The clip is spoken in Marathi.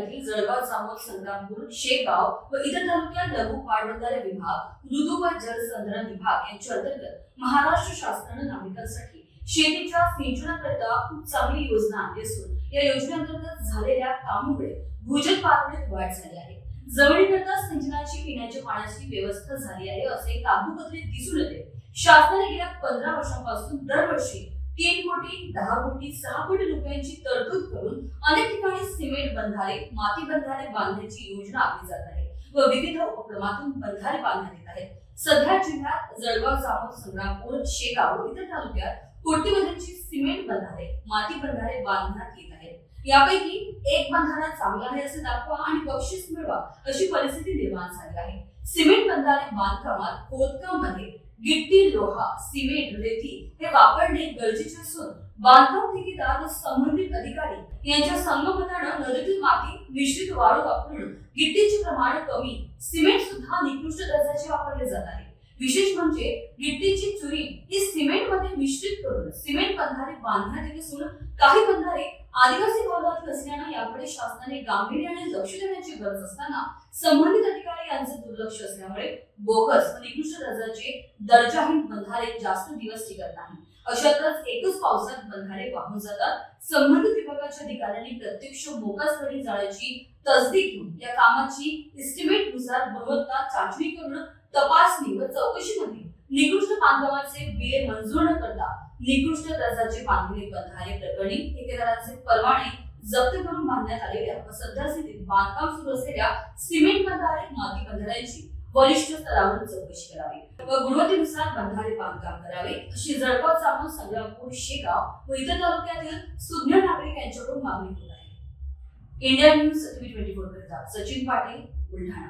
तालुक्यातील जळगाव जामोद संग्रामपूर शेगाव व इतर तालुक्यात लघु पाटबंधारे विभाग मृदू व जलसंधारण विभाग यांच्या अंतर्गत महाराष्ट्र शासनाने नागरिकांसाठी शेतीच्या सिंचनाकरिता खूप चांगली योजना आणली असून या योजनेअंतर्गत झालेल्या कामामुळे भूजल पातळीत वाढ झाली आहे. जमिनीकरता सिंचनाची पिण्याच्या पाण्याची व्यवस्था झाली आहे असे कागदपत्रे दिसून येते. शासनाने गेल्या पंधरा वर्षांपासून दरवर्षी तीन कोटी दहा कोटी सहा कोटी रुपयांची तरतूद करून अनेक ठिकाणी सिमेंट बंधारे माती बंधारे बांधण्याची योजना आखली जात आहे व विविध उपक्रमातून बंधारे बांधण्यात येत आहेत. सध्या जिल्ह्यात जळगाव जामोद संग्रामपूर शेगाव इतर तालुक्यात कोटीमध्येची सिमेंट बंधारे माती बंधारे बांधण्यात येत आहेत. यापैकी एक बंधारा चांगला आहे असे दाखवा आणि बक्षीस मिळवा अशी परिस्थिती निर्माण झाली आहे. सिमेंट बंधारे बांधकामात खोदकामामध्ये गिट्टी लोहा सिमेंट रेती हे वापरणे गरजेचे असून बांधकाम ठेकेदार व संबंधित अधिकारी यांच्या संगमतानं नदीतील माती मिश्रित वाळू वापरून गिट्टीचे प्रमाण कमी सिमेंट सुद्धा निकृष्ट दर्जाचे वापरले जात आहे. विशेष म्हणजे गिट्टीची चुरी ही सिमेंटमध्ये मिश्रित करून सिमेंट बंधारे बांधण्यात येत असून काही बंधारे आदिवासी भागात असल्यानं याकडे शासनाने गांभीर्याने लक्ष देण्याची गरज असताना संबंधित अधिकारी यांचे दुर्लक्ष असल्यामुळे बोगस निकृष्ट दर्जाचे दर्जाहीन बंधारे जास्त दिवस टिकत नाही. अशातच एकच पावसात बंधारे वाहून जातात. संबंधित विभागाच्या अधिकाऱ्यांनी प्रत्यक्ष घडी जाण्याची तसदी घेऊन या कामाची इस्टिमेटनुसार गुणवत्ता चाचणी करून तपासणी व चौकशीमध्ये निकृष्ट बांधकामाचे बिले मंजूर न करता निकृष्ट दर्जाचे बांधणी बंधारे प्रकरणी ठेकेदारांचे परवाने जप्त करून बांधण्यात आलेल्या व सध्या स्थितीत बांधकाम सुरू असलेल्या सिमेंट बंधारे माती बंधाऱ्यांची वरिष्ठ स्तरावर चौकशी करावी व गुणवत्तेनुसार बंधारे बांधकाम करावे अशी जळगाव चामोद संग्रामपूर शेगाव व इतर तालुक्यातील सुज्ञ नागरिक यांच्याकडून मागणी होत आहे. India News TV twenty four करता सचिन पाटील बुलढाणा.